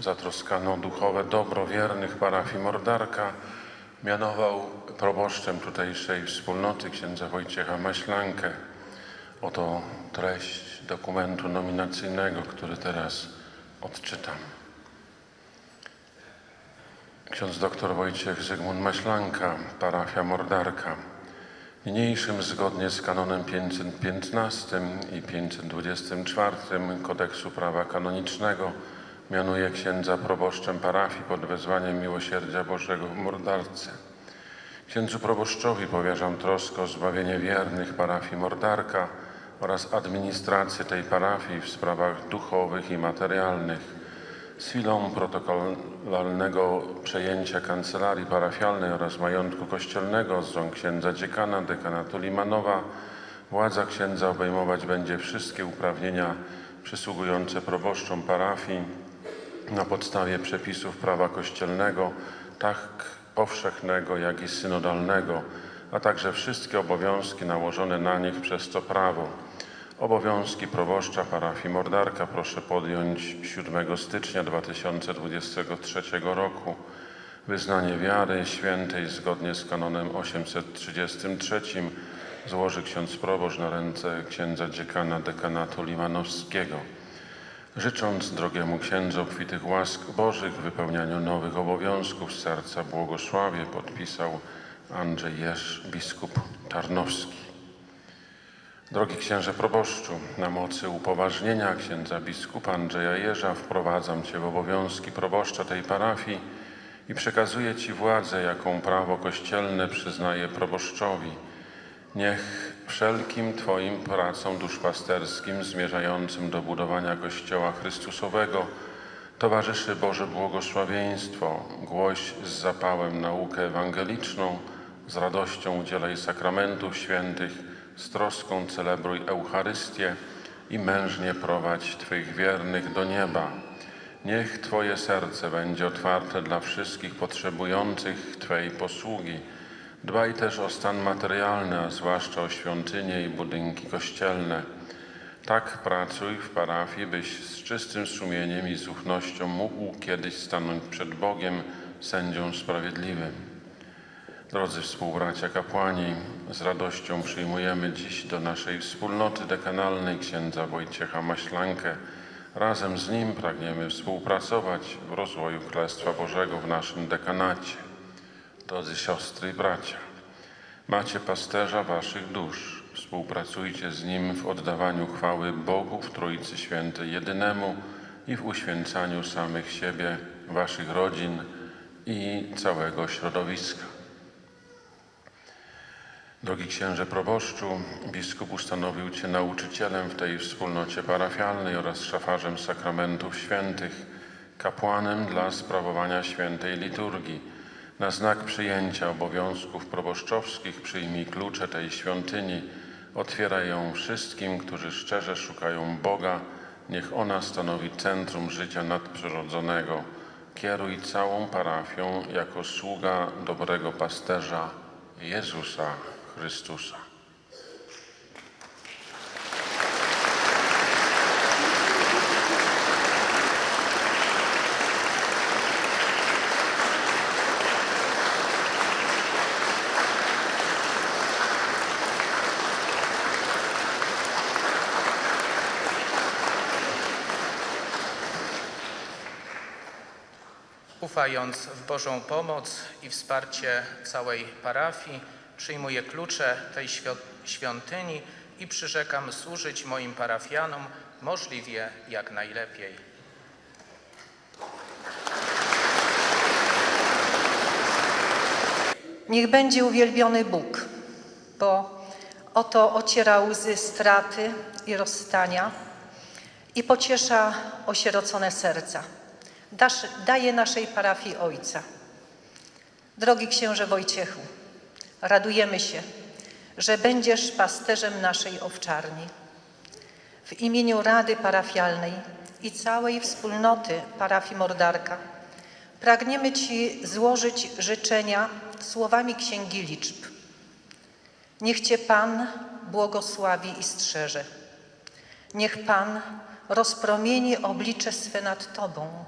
zatroskany o duchowe dobro wiernych parafii Mordarka, mianował proboszczem tutejszej wspólnoty księdza Wojciecha Maślankę. Oto treść dokumentu nominacyjnego, który teraz odczytam. Ksiądz dr Wojciech Zygmunt Maślanka, parafia Mordarka. Niniejszym zgodnie z kanonem 515 i 524 Kodeksu Prawa Kanonicznego mianuje księdza proboszczem parafii pod wezwaniem Miłosierdzia Bożego w Mordarce. Księdzu proboszczowi powierzam troskę o zbawienie wiernych parafii Mordarka oraz administrację tej parafii w sprawach duchowych i materialnych. Z chwilą protokolarnego przejęcia kancelarii parafialnej oraz majątku kościelnego z rąk księdza dziekana, dekanatu Limanowa, władza księdza obejmować będzie wszystkie uprawnienia przysługujące proboszczom parafii na podstawie przepisów prawa kościelnego, tak powszechnego, jak i synodalnego, a także wszystkie obowiązki nałożone na nich przez to prawo. Obowiązki proboszcza parafii Mordarka proszę podjąć 7 stycznia 2023 roku. Wyznanie wiary świętej zgodnie z kanonem 833 złoży ksiądz proboszcz na ręce księdza dziekana dekanatu limanowskiego. Życząc drogiemu księdzu obfitych łask Bożych w wypełnianiu nowych obowiązków z serca błogosławie podpisał Andrzej Jerz, biskup Tarnowski. Drogi księże proboszczu, na mocy upoważnienia księdza biskupa Andrzeja Jerza wprowadzam Cię w obowiązki proboszcza tej parafii i przekazuję Ci władzę, jaką prawo kościelne przyznaje proboszczowi. Niech wszelkim Twoim pracom duszpasterskim zmierzającym do budowania Kościoła Chrystusowego towarzyszy Boże błogosławieństwo. Głoś z zapałem naukę ewangeliczną, z radością udzielaj sakramentów świętych, z troską celebruj Eucharystię i mężnie prowadź Twych wiernych do nieba. Niech Twoje serce będzie otwarte dla wszystkich potrzebujących Twej posługi. Dbaj też o stan materialny, a zwłaszcza o świątynie i budynki kościelne. Tak pracuj w parafii, byś z czystym sumieniem i z ufnością mógł kiedyś stanąć przed Bogiem, sędzią sprawiedliwym. Drodzy współbracia kapłani, z radością przyjmujemy dziś do naszej wspólnoty dekanalnej księdza Wojciecha Maślankę. Razem z nim pragniemy współpracować w rozwoju Królestwa Bożego w naszym dekanacie. Drodzy siostry i bracia, macie pasterza waszych dusz. Współpracujcie z nim w oddawaniu chwały Bogu w Trójcy Świętej Jedynemu i w uświęcaniu samych siebie, waszych rodzin i całego środowiska. Drogi księże proboszczu, biskup ustanowił Cię nauczycielem w tej wspólnocie parafialnej oraz szafarzem sakramentów świętych, kapłanem dla sprawowania świętej liturgii. Na znak przyjęcia obowiązków proboszczowskich przyjmij klucze tej świątyni, otwieraj ją wszystkim, którzy szczerze szukają Boga. Niech ona stanowi centrum życia nadprzyrodzonego. Kieruj całą parafią jako sługa dobrego pasterza Jezusa Chrystusa. Ufając w Bożą pomoc i wsparcie całej parafii, przyjmuję klucze tej świąt- świątyni i przyrzekam służyć moim parafianom możliwie jak najlepiej. Niech będzie uwielbiony Bóg, bo oto ociera łzy straty i rozstania i pociesza osierocone serca. Daje naszej parafii Ojca. Drogi księże Wojciechu, radujemy się, że będziesz pasterzem naszej owczarni. W imieniu Rady Parafialnej i całej wspólnoty parafii Mordarka pragniemy Ci złożyć życzenia słowami Księgi Liczb. Niech Cię Pan błogosławi i strzeże. Niech Pan rozpromieni oblicze swe nad Tobą.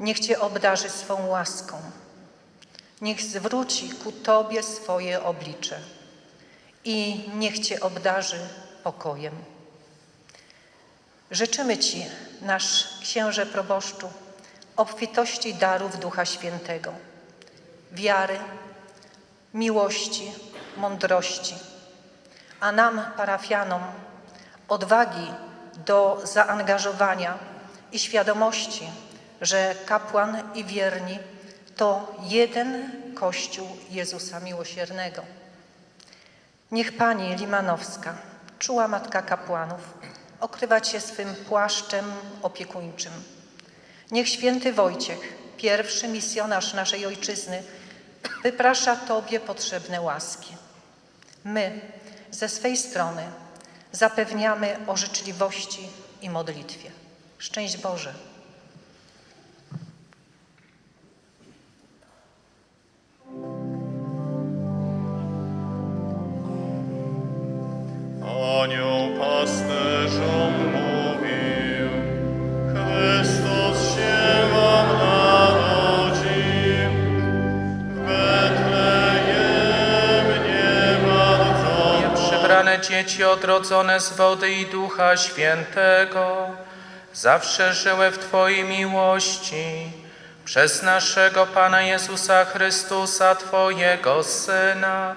Niech Cię obdarzy swą łaską. Niech zwróci ku Tobie swoje oblicze i niech Cię obdarzy pokojem. Życzymy Ci, nasz księże proboszczu, obfitości darów Ducha Świętego, wiary, miłości, mądrości, a nam, parafianom, odwagi do zaangażowania i świadomości, że kapłan i wierni to jeden Kościół Jezusa Miłosiernego. Niech Pani Limanowska, czuła Matka Kapłanów, okrywa Cię swym płaszczem opiekuńczym. Niech święty Wojciech, pierwszy misjonarz naszej Ojczyzny, wyprasza Tobie potrzebne łaski. My ze swej strony zapewniamy o życzliwości i modlitwie. Szczęść Boże! Anioł Chrystus się wam narodził. Dzieci odrodzone z wody i Ducha Świętego, zawsze żyły w Twojej miłości, przez naszego Pana Jezusa Chrystusa, Twojego Syna,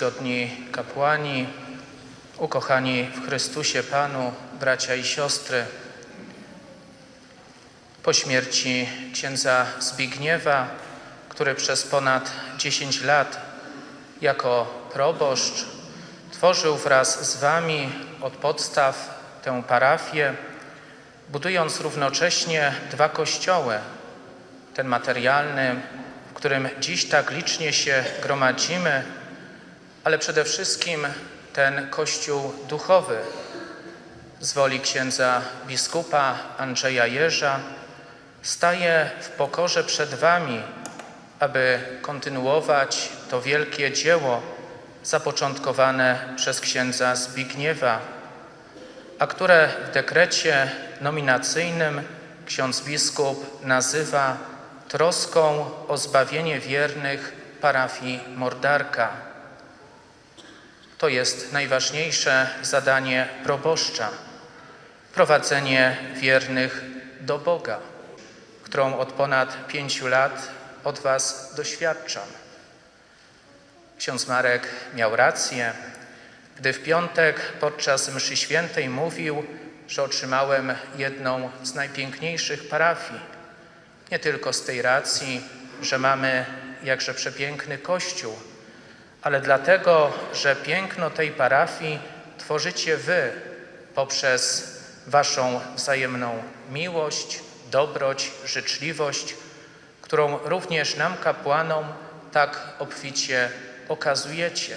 Czcigodni kapłani, ukochani w Chrystusie Panu, bracia i siostry, po śmierci księdza Zbigniewa, który przez ponad 10 lat jako proboszcz tworzył wraz z Wami od podstaw tę parafię, budując równocześnie dwa kościoły, ten materialny, w którym dziś tak licznie się gromadzimy, ale przede wszystkim ten Kościół duchowy z woli księdza biskupa Andrzeja Jerza staje w pokorze przed Wami, aby kontynuować to wielkie dzieło zapoczątkowane przez księdza Zbigniewa, a które w dekrecie nominacyjnym ksiądz biskup nazywa troską o zbawienie wiernych parafii Mordarka. To jest najważniejsze zadanie proboszcza prowadzenie wiernych do Boga, którą od ponad pięciu lat od Was doświadczam. Ksiądz Marek miał rację, gdy w piątek podczas mszy świętej mówił, że otrzymałem jedną z najpiękniejszych parafii. Nie tylko z tej racji, że mamy jakże przepiękny kościół, ale dlatego, że piękno tej parafii tworzycie Wy poprzez Waszą wzajemną miłość, dobroć, życzliwość, którą również nam, kapłanom, tak obficie okazujecie.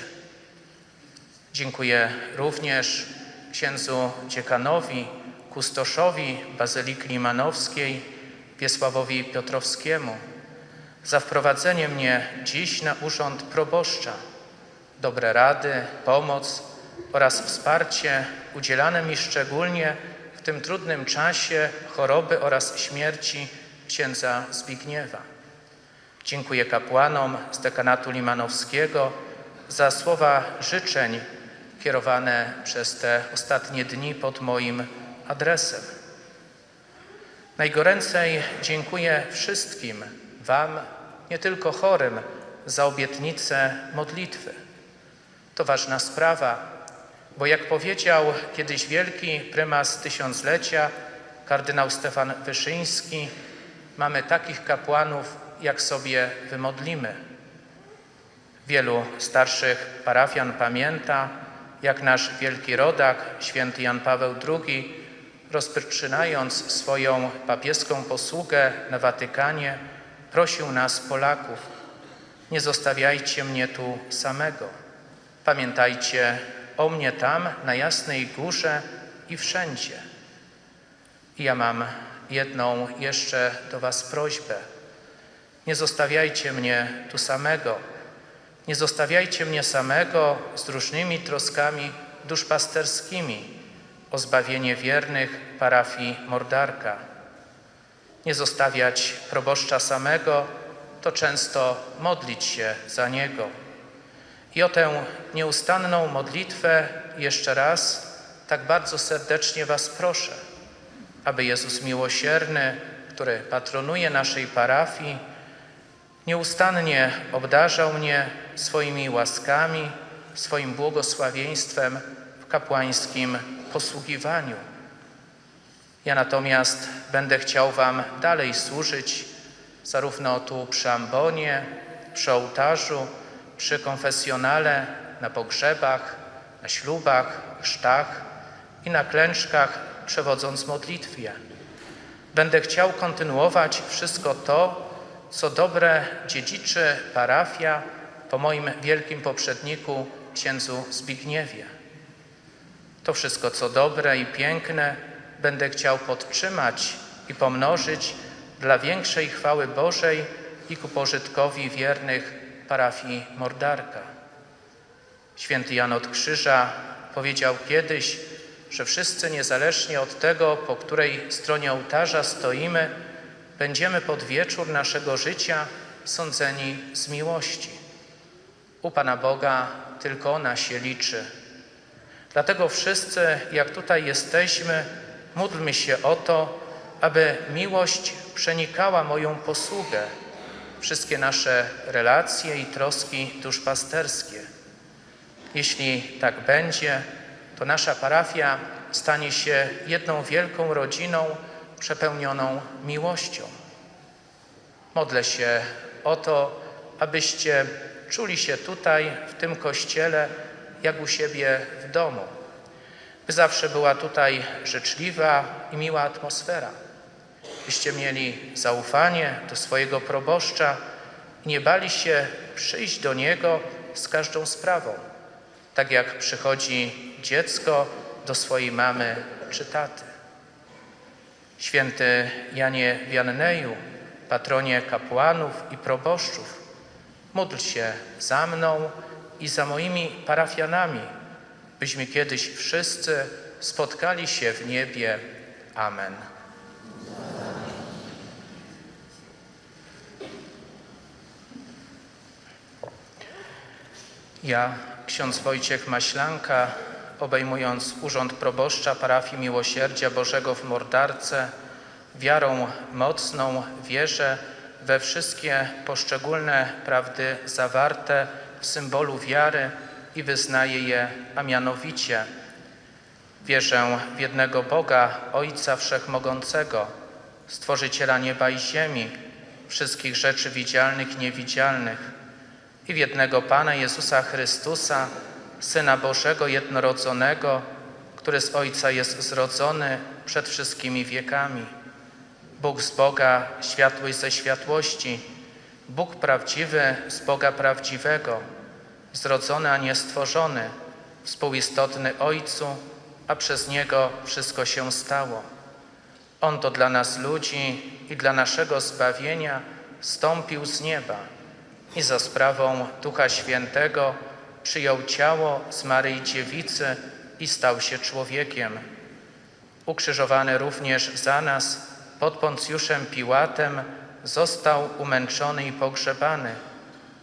Dziękuję również księdzu dziekanowi, kustoszowi Bazyliki Limanowskiej, Wiesławowi Piotrowskiemu za wprowadzenie mnie dziś na urząd proboszcza. Dobre rady, pomoc oraz wsparcie udzielane mi szczególnie w tym trudnym czasie choroby oraz śmierci księdza Zbigniewa. Dziękuję kapłanom z dekanatu limanowskiego za słowa życzeń kierowane przez te ostatnie dni pod moim adresem. Najgoręcej dziękuję wszystkim Wam, nie tylko chorym, za obietnicę modlitwy. To ważna sprawa, bo jak powiedział kiedyś wielki prymas tysiąclecia, kardynał Stefan Wyszyński, mamy takich kapłanów, jak sobie wymodlimy. Wielu starszych parafian pamięta, jak nasz wielki rodak, święty Jan Paweł II, rozpoczynając swoją papieską posługę na Watykanie, prosił nas, Polaków, nie zostawiajcie mnie tu samego. Pamiętajcie o mnie tam, na Jasnej Górze i wszędzie. I ja mam jedną jeszcze do Was prośbę. Nie zostawiajcie mnie tu samego. Nie zostawiajcie mnie samego z różnymi troskami duszpasterskimi o zbawienie wiernych parafii Mordarka. Nie zostawiać proboszcza samego, to często modlić się za niego. I o tę nieustanną modlitwę jeszcze raz tak bardzo serdecznie Was proszę, aby Jezus Miłosierny, który patronuje naszej parafii, nieustannie obdarzał mnie swoimi łaskami, swoim błogosławieństwem w kapłańskim posługiwaniu. Ja natomiast będę chciał Wam dalej służyć, zarówno tu przy ambonie, przy ołtarzu, przy konfesjonale, na pogrzebach, na ślubach, chrztach i na klęczkach, przewodząc modlitwie. Będę chciał kontynuować wszystko to, co dobre dziedziczy parafia po moim wielkim poprzedniku, księdzu Zbigniewie. To wszystko, co dobre i piękne, będę chciał podtrzymać i pomnożyć dla większej chwały Bożej i ku pożytkowi wiernych parafii Mordarka. Święty Jan od Krzyża powiedział kiedyś, że wszyscy, niezależnie od tego, po której stronie ołtarza stoimy, będziemy pod wieczór naszego życia sądzeni z miłości. U Pana Boga tylko ona się liczy. Dlatego wszyscy, jak tutaj jesteśmy, módlmy się o to, aby miłość przenikała moją posługę, wszystkie nasze relacje i troski duszpasterskie. Jeśli tak będzie, to nasza parafia stanie się jedną wielką rodziną przepełnioną miłością. Modlę się o to, abyście czuli się tutaj, w tym kościele, jak u siebie w domu. By zawsze była tutaj życzliwa i miła atmosfera. Byście mieli zaufanie do swojego proboszcza i nie bali się przyjść do niego z każdą sprawą, tak jak przychodzi dziecko do swojej mamy czy taty. Święty Janie Wianneju, patronie kapłanów i proboszczów, módl się za mną i za moimi parafianami, byśmy kiedyś wszyscy spotkali się w niebie. Amen. Ja, ksiądz Wojciech Maślanka, obejmując urząd proboszcza parafii Miłosierdzia Bożego w Mordarce, wiarą mocną wierzę we wszystkie poszczególne prawdy zawarte w symbolu wiary i wyznaję je, a mianowicie. Wierzę w jednego Boga, Ojca Wszechmogącego, Stworzyciela nieba i ziemi, wszystkich rzeczy widzialnych i niewidzialnych, i w jednego Pana Jezusa Chrystusa, Syna Bożego jednorodzonego, który z Ojca jest zrodzony przed wszystkimi wiekami. Bóg z Boga, światłość ze światłości, Bóg prawdziwy z Boga prawdziwego, zrodzony, a nie stworzony, współistotny Ojcu, a przez Niego wszystko się stało. On to dla nas ludzi i dla naszego zbawienia stąpił z nieba i za sprawą Ducha Świętego przyjął ciało z Maryi Dziewicy i stał się człowiekiem. Ukrzyżowany również za nas pod Poncjuszem Piłatem został umęczony i pogrzebany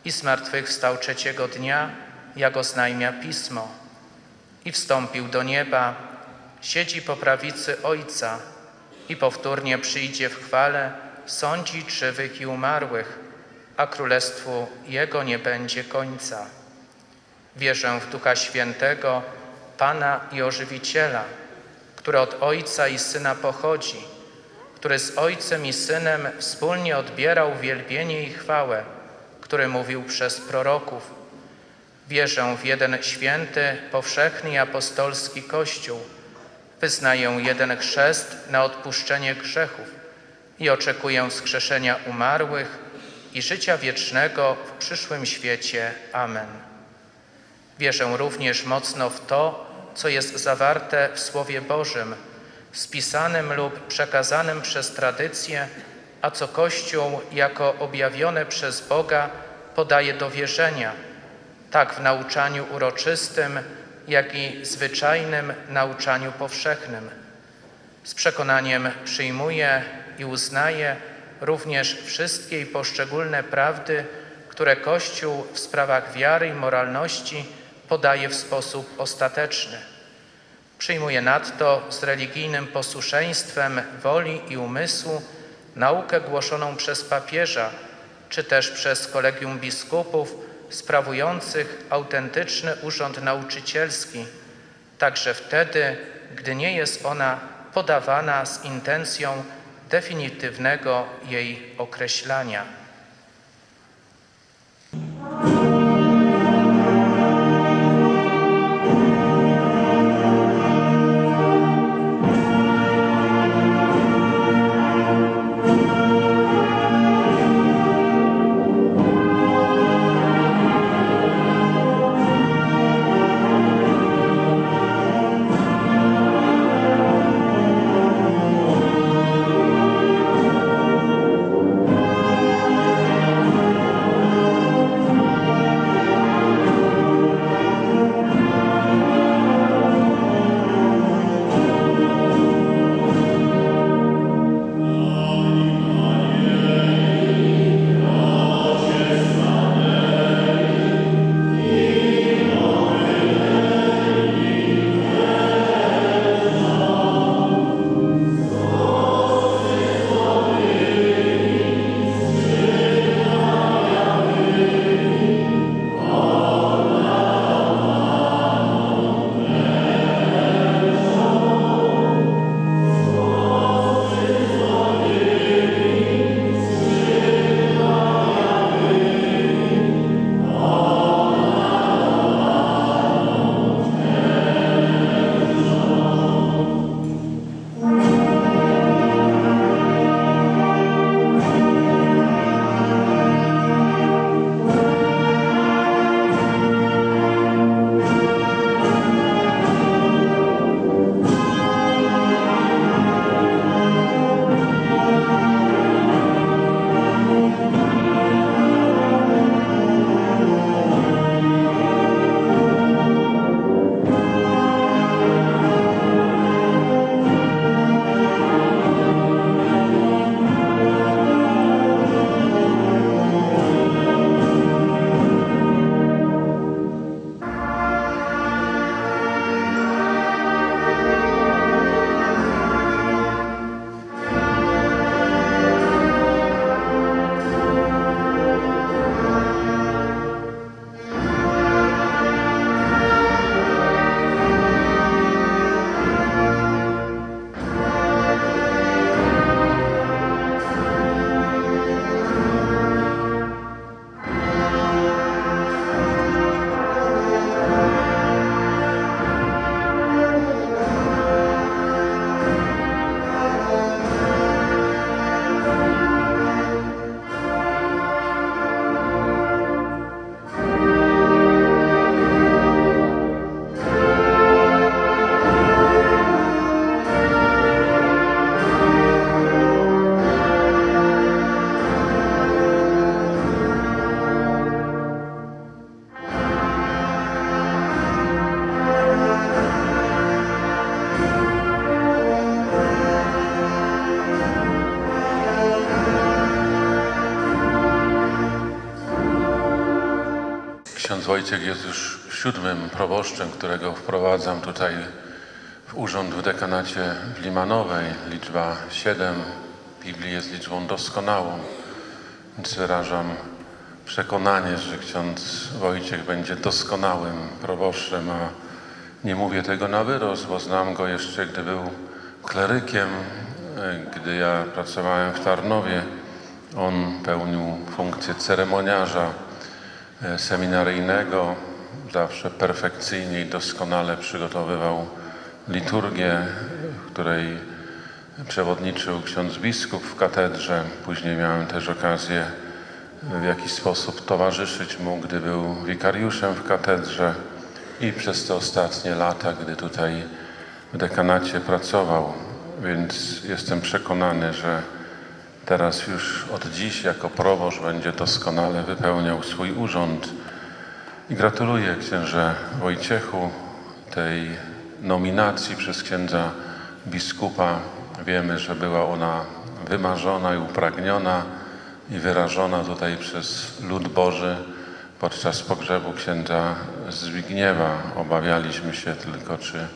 i zmartwychwstał trzeciego dnia, jak oznajmia Pismo. I wstąpił do nieba, siedzi po prawicy Ojca i powtórnie przyjdzie w chwale sądzić żywych i umarłych, a królestwu Jego nie będzie końca. Wierzę w Ducha Świętego, Pana i Ożywiciela, który od Ojca i Syna pochodzi, który z Ojcem i Synem wspólnie odbierał wielbienie i chwałę, który mówił przez proroków. Wierzę w jeden święty, powszechny i apostolski Kościół. Wyznaję jeden chrzest na odpuszczenie grzechów i oczekuję skrzeszenia umarłych i życia wiecznego w przyszłym świecie. Amen. Wierzę również mocno w to, co jest zawarte w Słowie Bożym, spisanym lub przekazanym przez tradycję, a co Kościół jako objawione przez Boga podaje do wierzenia, tak w nauczaniu uroczystym, jak i zwyczajnym nauczaniu powszechnym. Z przekonaniem przyjmuję i uznaję również wszystkie i poszczególne prawdy, które Kościół w sprawach wiary i moralności podaje w sposób ostateczny. Przyjmuję nadto z religijnym posłuszeństwem woli i umysłu naukę głoszoną przez papieża, czy też przez kolegium biskupów sprawujących autentyczny urząd nauczycielski, także wtedy, gdy nie jest ona podawana z intencją definitywnego jej określania. Wojciech jest już siódmym proboszczem, którego wprowadzam tutaj w urząd w dekanacie w Limanowej. Liczba siedem Biblii jest liczbą doskonałą, więc wyrażam przekonanie, że ksiądz Wojciech będzie doskonałym proboszczem, a nie mówię tego na wyrost, bo znam go jeszcze, gdy był klerykiem, gdy ja pracowałem w Tarnowie. On pełnił funkcję ceremoniarza seminaryjnego, zawsze perfekcyjnie i doskonale przygotowywał liturgię, której przewodniczył ksiądz biskup w katedrze. Później miałem też okazję w jakiś sposób towarzyszyć mu, gdy był wikariuszem w katedrze i przez te ostatnie lata, gdy tutaj w dekanacie pracował. Więc jestem przekonany, że teraz już od dziś jako proboszcz będzie doskonale wypełniał swój urząd. I gratuluję księże Wojciechu tej nominacji przez księdza biskupa. Wiemy, że była ona wymarzona i upragniona i wyrażona tutaj przez lud Boży podczas pogrzebu księdza Zbigniewa. Obawialiśmy się tylko, czy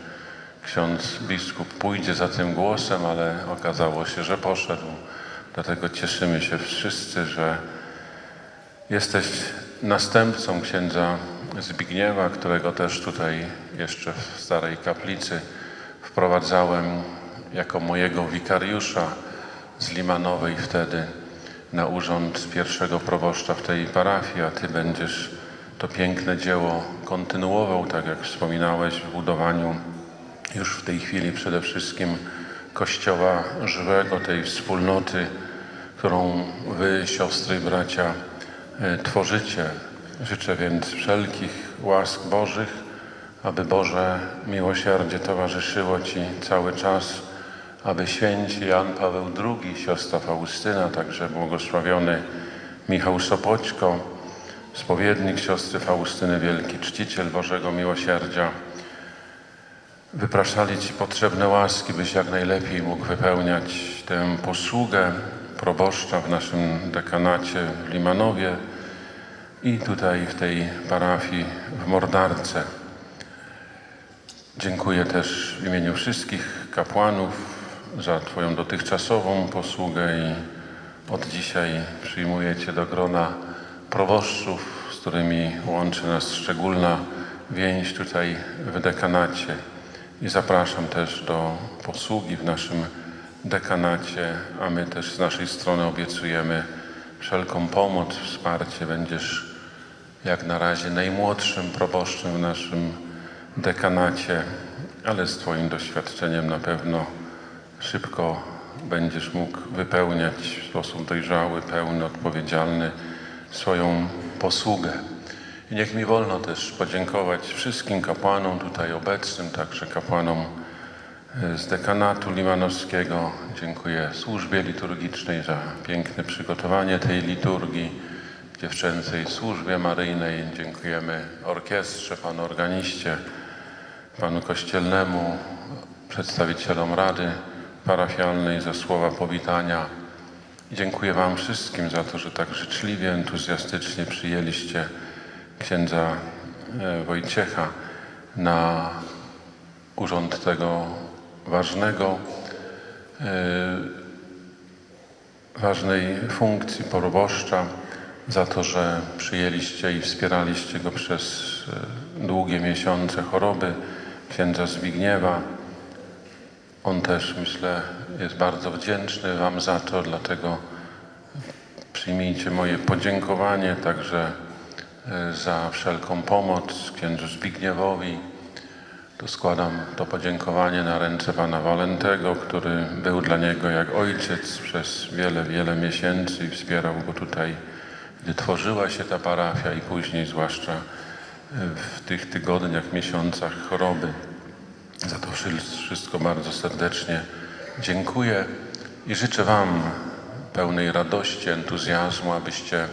ksiądz biskup pójdzie za tym głosem, ale okazało się, że poszedł. Dlatego cieszymy się wszyscy, że Jesteś następcą księdza Zbigniewa, którego też tutaj jeszcze w starej kaplicy wprowadzałem jako mojego wikariusza z Limanowej wtedy na urząd pierwszego proboszcza w tej parafii, a Ty będziesz to piękne dzieło kontynuował, tak jak wspominałeś, w budowaniu już w tej chwili przede wszystkim Kościoła żywego, tej wspólnoty, którą Wy, siostry i bracia, e, tworzycie. Życzę więc wszelkich łask Bożych, aby Boże miłosierdzie towarzyszyło Ci cały czas, aby święci Jan Paweł II, siostra Faustyna, także błogosławiony Michał Sopoćko, spowiednik siostry Faustyny, wielki czciciel Bożego Miłosierdzia, wypraszali Ci potrzebne łaski, byś jak najlepiej mógł wypełniać tę posługę proboszcza w naszym dekanacie w Limanowie i tutaj w tej parafii w Mordarce. Dziękuję też w imieniu wszystkich kapłanów za Twoją dotychczasową posługę i od dzisiaj przyjmuję Cię do grona proboszczów, z którymi łączy nas szczególna więź tutaj w dekanacie. I zapraszam też do posługi w naszym dekanacie, a my też z naszej strony obiecujemy wszelką pomoc, wsparcie. Będziesz jak na razie najmłodszym proboszczem w naszym dekanacie, ale z Twoim doświadczeniem na pewno szybko będziesz mógł wypełniać w sposób dojrzały, pełny, odpowiedzialny swoją posługę. Niech mi wolno też podziękować wszystkim kapłanom tutaj obecnym, także kapłanom e, z dekanatu limanowskiego. Dziękuję służbie liturgicznej za piękne przygotowanie tej liturgii, dziewczęcej służbie maryjnej. Dziękujemy orkiestrze, panu organiście, panu kościelnemu, przedstawicielom Rady Parafialnej za słowa powitania. Dziękuję Wam wszystkim za to, że tak życzliwie, entuzjastycznie przyjęliście księdza e, Wojciecha na urząd tego ważnego, e, ważnej funkcji proboszcza, za to, że przyjęliście i wspieraliście go przez e, długie miesiące choroby księdza Zbigniewa. On też, myślę, jest bardzo wdzięczny Wam za to, dlatego przyjmijcie moje podziękowanie także za wszelką pomoc księdzu Zbigniewowi. Tu składam to podziękowanie na ręce pana Walentego, który był dla niego jak ojciec przez wiele, wiele miesięcy i wspierał go tutaj, gdy tworzyła się ta parafia i później zwłaszcza e, w tych tygodniach, miesiącach choroby. Za to wszy- wszystko bardzo serdecznie dziękuję i życzę Wam pełnej radości, entuzjazmu, abyście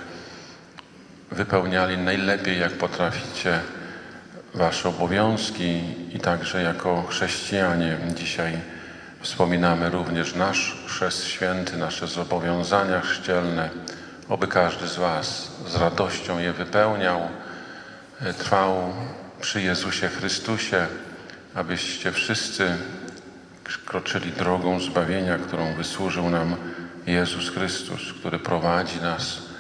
wypełniali najlepiej, jak potraficie, Wasze obowiązki i także jako chrześcijanie. Dzisiaj wspominamy również nasz chrzest święty, nasze zobowiązania chrzcielne, oby każdy z Was z radością je wypełniał, e, trwał przy Jezusie Chrystusie, abyście wszyscy kroczyli drogą zbawienia, którą wysłużył nam Jezus Chrystus, który prowadzi nas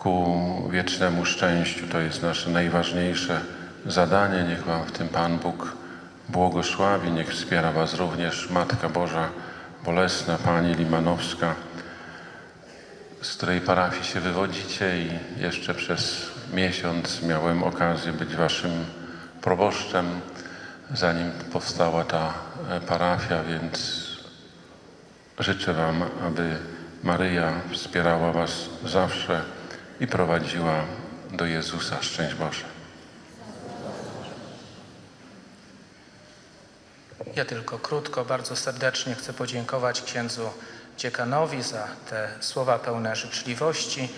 ku wiecznemu szczęściu. To jest nasze najważniejsze zadanie. Niech Wam w tym Pan Bóg błogosławi. Niech wspiera Was również Matka Boża Bolesna, Pani Limanowska. z której parafii się wywodzicie i jeszcze przez miesiąc miałem okazję być waszym proboszczem, zanim powstała ta e, parafia, więc życzę wam, aby Maryja wspierała was zawsze i prowadziła do Jezusa. Szczęść Boże. Ja tylko krótko, bardzo serdecznie chcę podziękować księdzu dziekanowi za te słowa pełne życzliwości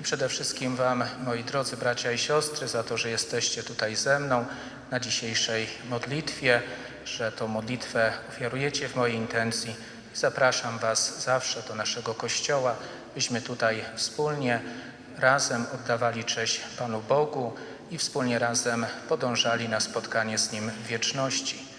i przede wszystkim Wam, moi drodzy bracia i siostry, za to, że jesteście tutaj ze mną na dzisiejszej modlitwie, że tą modlitwę ofiarujecie w mojej intencji. Zapraszam Was zawsze do naszego kościoła, byśmy tutaj wspólnie, razem oddawali cześć Panu Bogu i wspólnie razem podążali na spotkanie z Nim w wieczności.